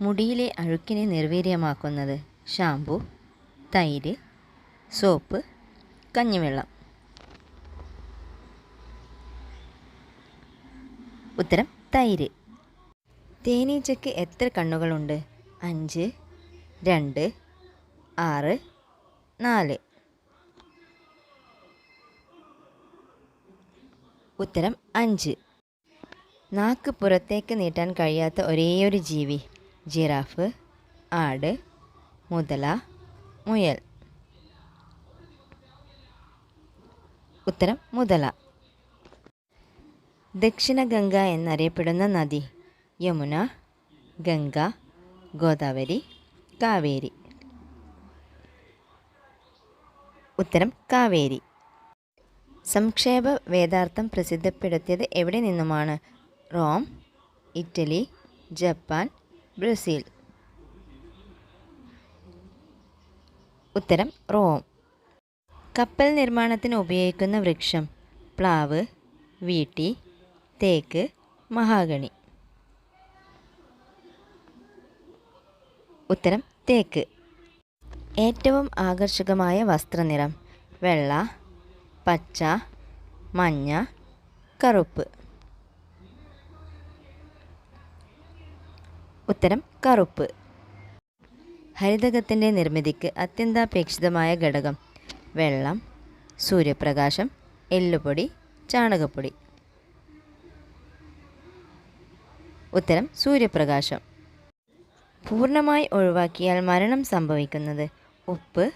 മുടിയിലെ അഴുക്കിനെ നിർവീര്യമാക്കുന്നത് shampoo തൈര് soap കഞ്ഞിവെള്ളം. ഉത്തരം തൈര്. തേനീച്ചയ്ക്ക് എത്ര കണ്ണുകളുണ്ട്? അഞ്ച് രണ്ട് ആറ് നാല്. ഉത്തരം അഞ്ച്. നാക്ക് പുറത്തേക്ക് നീട്ടാൻ കഴിയാത്ത ഒരേയൊരു ജീവി. ജിറാഫ് ആട് മുതല മുയൽ. ഉത്തരം മുതല. ദക്ഷിണ ഗംഗ എന്നറിയപ്പെടുന്ന നദി യമുന ഗംഗ ഗോദാവരി കാവേരി. ഉത്തരം കാവേരി. സംക്ഷേപ വേദാർത്ഥം പ്രസിദ്ധപ്പെടുത്തിയത് എവിടെ നിന്നുമാണ്? Rome Italy Japan Brazil. ഉത്തരം റോം. കപ്പൽ നിർമ്മാണത്തിന് ഉപയോഗിക്കുന്ന വൃക്ഷം പ്ലാവ് വീട്ടി തേക്ക് മഹാഗണി. ഉത്തരം തേക്ക്. ഏറ്റവും ആകർഷകമായ വസ്ത്രനിറം വെള്ള പച്ച മഞ്ഞ കറുപ്പ്. ഉത്തരം കറുപ്പ്. ഹരിതകത്തിന്റെ നിർമ്മിതിക്ക് അത്യന്താപേക്ഷിതമായ ഘടകം വെള്ളം സൂര്യപ്രകാശം എല്ലുപൊടി ചാണകപ്പൊടി. ഉത്തരം സൂര്യപ്രകാശം. പൂർണമായി ഒഴിവാക്കിയാൽ മരണം സംഭവിക്കുന്നത് ഉപ്പ്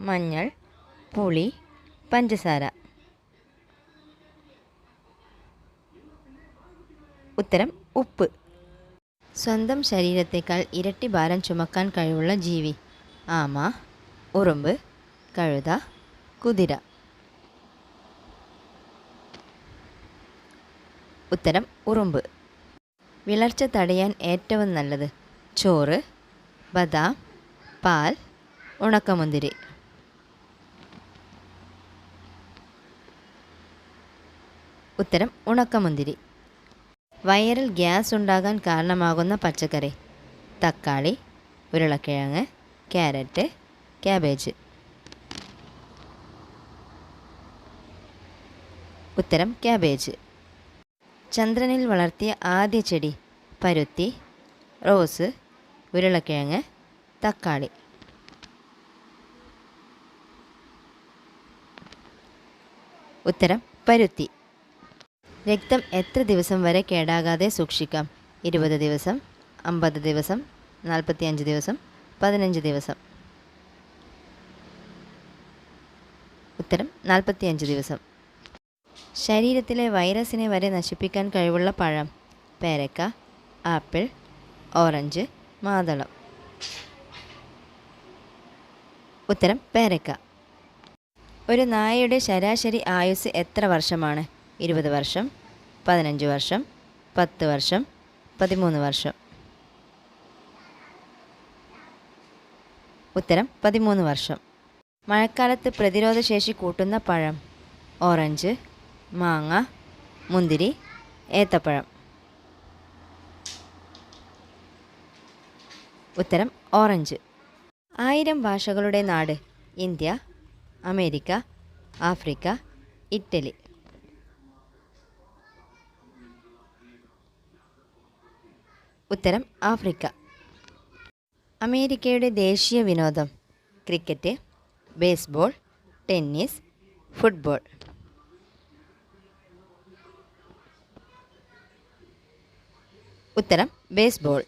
മഞ്ഞൾ പുളി പഞ്ചസാര. ഉത്തരം ഉപ്പ്. സ്വന്തം ശരീരത്തേക്കാൾ ഇരട്ടി ഭാരം ചുമക്കാൻ കഴിവുള്ള ജീവി. ആമ ഉറുമ്പ് കഴുത കുതിര. ഉത്തരം ഉറുമ്പ്. വിളർച്ച തടയാൻ ഏറ്റവും നല്ലത് ചോറ് ബദാം പാൽ ഉണക്കമുന്തിരി. ഉത്തരം ഉണക്കമുന്തിരി. വയറിൽ ഗ്യാസ് ഉണ്ടാകാൻ കാരണമാകുന്ന പച്ചക്കറി. തക്കാളി ഉരുളക്കിഴങ്ങ് ക്യാരറ്റ് ക്യാബേജ്. ഉത്തരം ക്യാബേജ്. ചന്ദ്രനിൽ വളർത്തിയ ആദ്യ ചെടി പരുത്തി റോസ് ഉരുളക്കിഴങ്ങ് തക്കാളി. ഉത്തരം പരുത്തി. രക്തം എത്ര ദിവസം വരെ കേടാകാതെ സൂക്ഷിക്കാം? ഇരുപത് ദിവസം അമ്പത് ദിവസം നാൽപ്പത്തിയഞ്ച് ദിവസം പതിനഞ്ച് ദിവസം. ഉത്തരം നാൽപ്പത്തിയഞ്ച് ദിവസം. ശരീരത്തിലെ വൈറസിനെ വരെ നശിപ്പിക്കാൻ കഴിവുള്ള പഴം പേരക്ക ആപ്പിൾ ഓറഞ്ച് മാതളം. ഉത്തരം പേരക്ക. ഒരു നായയുടെ ശരാശരി ആയുസ് എത്ര വർഷമാണ്? ഇരുപത് വർഷം പതിനഞ്ച് വർഷം പത്ത് വർഷം പതിമൂന്ന് വർഷം. ഉത്തരം പതിമൂന്ന് വർഷം. മഴക്കാലത്ത് പ്രതിരോധശേഷി കൂട്ടുന്ന പഴം. ഓറഞ്ച് മാങ്ങ മുന്തിരി ഏത്തപ്പഴം. ഉത്തരം ഓറഞ്ച്. ആയിരം ഭാഷകളുടെ നാട് ഇന്ത്യ അമേരിക്ക ആഫ്രിക്ക ഇറ്റലി. ഉത്തരം ആഫ്രിക്ക. അമേരിക്കയുടെ ദേശീയ വിനോദം ക്രിക്കറ്റ് ബേസ്ബോൾ ടെന്നീസ് ഫുട്ബോൾ. ഉത്തരം ബേസ്ബോൾ.